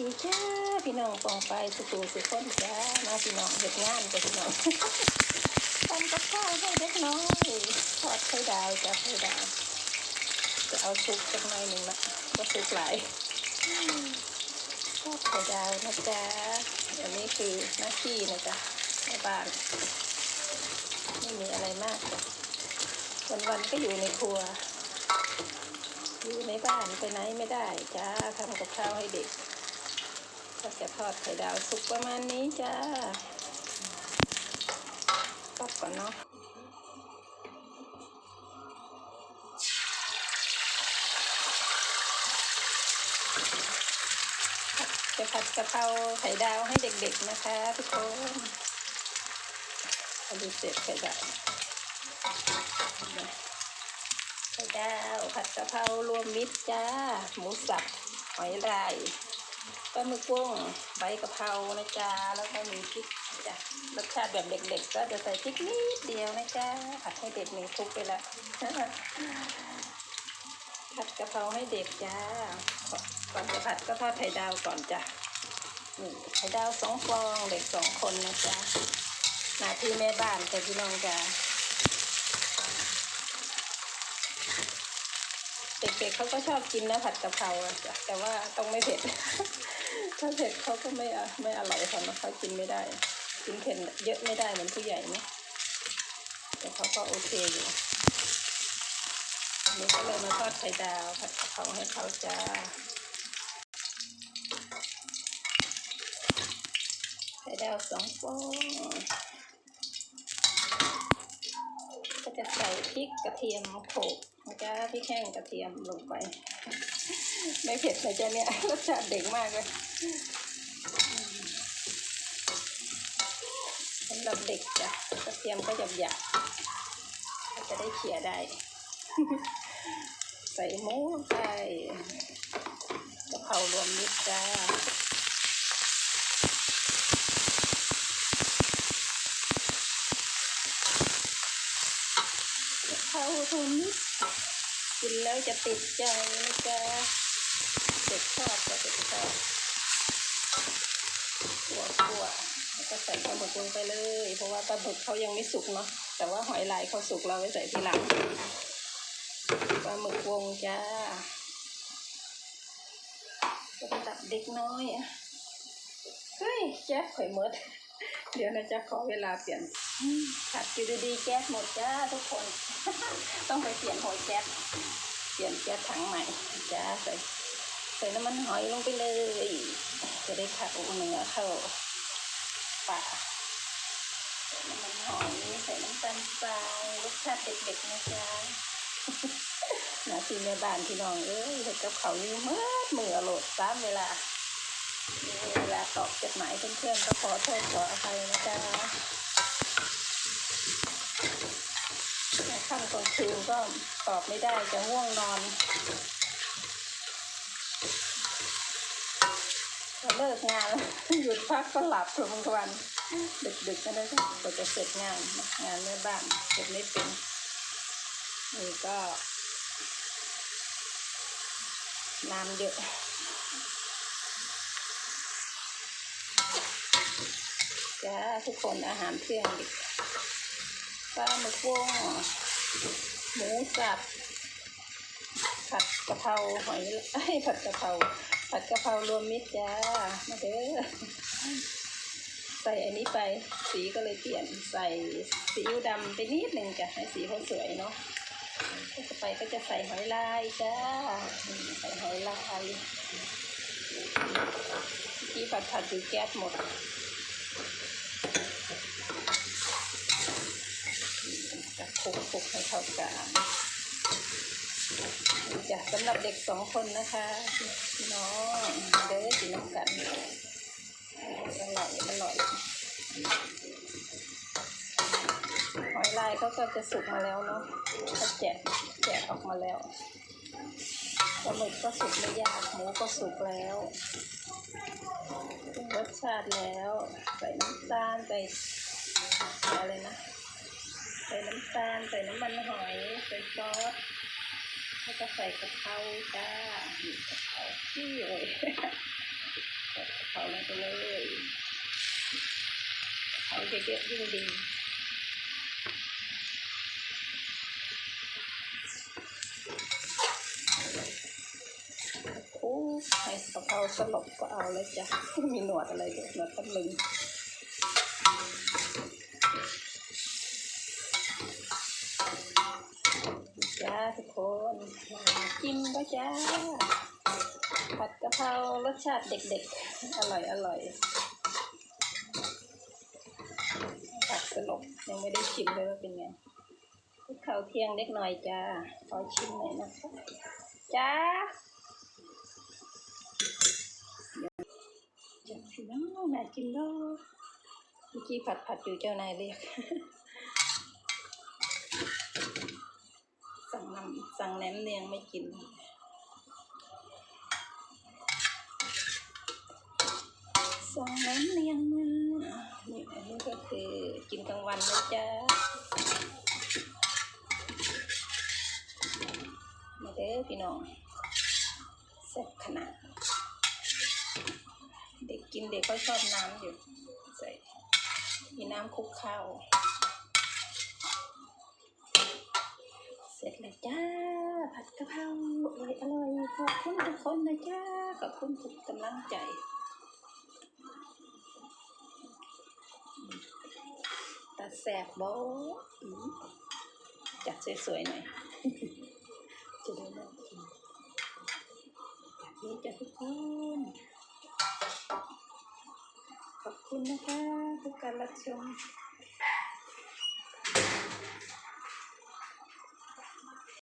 ดีจ้าพี่น้องปองไปสุขูสุขคนจ้ามาพี่น้องเด็กงานกับพี่น้องทำกับข้าวให้เด็กน้อยทอดไข่ดาวจ้าไข่ดาวจะเอาซุปสักหน่อยหนึ่งละก็ซุปหลายทอดไข่ดาวนะจ๊ะอันนี้คือหน้าที่นะจ๊ะในบ้านไม่มีอะไรมากวันๆก็อยู่ในครัว อยู่ในบ้านไปไหนไม่ได้จ้าทำกับข้าวให้เด็ก ก็จะทอดไข่ดาวสุกประมาณนี้จ้าตบก่อนเนาะจะผัดกะเพราไข่ดาวให้เด็กๆนะคะทุกคนอาดูเสร็จไข่ดาวไข่ดาวผัดกะเพรารวมมิตรจ้า หมูสับหอยลาย ปลาหมึกวงใบกะเพรานะจ๊ะแล้วก็มีพริกจ้ะรสชาติแบบเด็กๆ ก็จะใส่พริกนิดเดียวนะจ๊ะผัดให้เด็กหนึ่งคลุกไปละผัดกะเพราให้เด็กจ้าก่อนจะผัดก็ทอดไข่ดาวก่อนจ้ะนี่ไข่ดาวสองฟองเด็กสองคนนะจ๊ะหน้าที่แม่บ้านแต่พี่น้องจ้า ด็กๆเขาก็ชอบกินนะผัดกะเพราอะจ้ะแต่ว่าต้องไม่เผ็ด ถ้าเผ็ดเขาก็ไม่อะไม่อร่อยเขานะเขากินไม่ได้ กินเผ็ดเยอะไม่ได้เหมือนผู้ใหญ่นะแต่เขาก็โอเคอยู่นนี้ก็เลยมาทอดไข่ดาวผัดกะเพราให้เขาจ้าไข่ดาวสองฟองก็จะใส่พริกกระเทียมโขลกนจะพริกแห้งกระเทียมลงไป ไม่เผ็ดเลยจ้ะเนี่ยรสชาติเด็กมากเลยสำหรับเด็กจ้ะกระเทียมก็หยาบหยาบจะได้เขี่ยได้ ใส่หมูลงไปกะเพรารวมมิตรจ้า เพราทนกินแล้วจะติดใจนะจ๊ะเด็กชอบก็เด็กชอบขัวขัวแล้วก็ใส่ปลาหมึกลงไปเลย เพราะว่าปลาหมึกเขายังไม่สุกเนาะแต่ว่าหอยลายเขาสุกเราไว้ใส่ทีหลังปลาหมึกวงจ้าสำหรับเด็กน้อย เฮ้ยแจ๊บข่อยหมด เดี๋ยวนะจ๊ะขอเวลาเปลี่ยนผัดอยู่ดีๆแก๊สหมดจ้าทุกคน ต้องไปเปลี่ยนหัวแก๊สเปลี่ยนแก๊สถังใหม่จ้าใส่ใส่น้ำมันหอยลงไปเลย จะได้ขัดเนื้อเข้าปากใส่น้ำมันหอยใส่น้ำตาลทรายรสชาติเด็กๆนะจ๊ะหน้าที่แม่บ้านพี่น้องเอ้ยเห็ดกับเขาวอยู่เมื่อมือโหลดซ้ำเวลา เวลาตอบจดหมายเพื่อนๆก็ขอโทษขออภัยนะจ๊ะในค่ำกลางคืนก็ตอบไม่ได้จะง่วงนอนพอเลิกงานหยุดพักก็หลับทุกวัน ดึกๆก็ได้ก็จะเสร็จงานงานแม่บ้านเสร็จไม่เป็นนี่ก็น้ำเยอะ จ้าทุกคนอาหารเที่ยงเด็กปลาหมึกวงหมูสับผัดกะเพราหอยเอ้ยผัดกะเพราผัดกะเพรารวมมิตรจ้ามาเด้อใส่อันนี้ไปสีก็เลยเปลี่ยนใส่ซีอิ๊วดำไปนิดหนึ่งจ้ะให้สีเขาสวยเนาะก็จะไปก็จะใส่หอยลายจ้าใส่หอยลายเมื่ผัดผัดอยู่แก๊สหมด จะ คลุกคลุกให้เข้ากันจะสำหรับเด็กสองคนนะคะน้องเด้อกินน้ำกันอร่อยอร่อยหอยลายเขาก็จะสุกมาแล้วเนาะเขาแกะแกะออกมาแล้วปลาหมึกก็สุกไม่ยากหมูก็สุกแล้วรสชาติแล้ว ใส่น้ำตาลใส่อะไรนะ ใส่น้ำตาลใส่น้ำมันหอยใส่ซอสแล้วก็ใส่กะเพราจ้านี่กะเพราที่เลยกะไปเลยกะเอาเยอะๆยิ่งดีโอ้ให้กะเพราสลบก็เอาเลยจ้ะมีหนวดอะไรด้วยหนวดตำลึง จ้าทุกคนมาจิ้มก็จ้า ผัดกะเพรารสชาติเด็กๆ อร่อยอร่อยผัดสลบยังไม่ได้ชิมเลยว่าเป็นไงข้าวเที่ยงเล็กหน่อยจ้า ขอชิมหน่อยนะคะจ้าจับพี่น้องน่ากินเด้อเมื่อกี้ผัดผัดอยู่เจ้านายเรียก สั่งนำสั่งแหนมเนียงไม่กิน สั่งแหนมเนียงมานี่อันนี้ก็คือกินกลางวันนะจ๊ะมาเด้อพี่น้องแซ่บขนาด เด็กกินเด็กเขาชอบน้ำอยู่ ใส่มีน้ำคลุกข้าว เสร็จแล้วจ้า ผัดกะเพราอร่อยอร่อยขอบคุณทุกคนนะจ้าขอบคุณทุกกำลังใจตาแสบโบอจัดสวยๆหน่อยจะได้น่ากินแบบนี้จ้ะทุกคนขอบคุณนะคะทุกการรับชม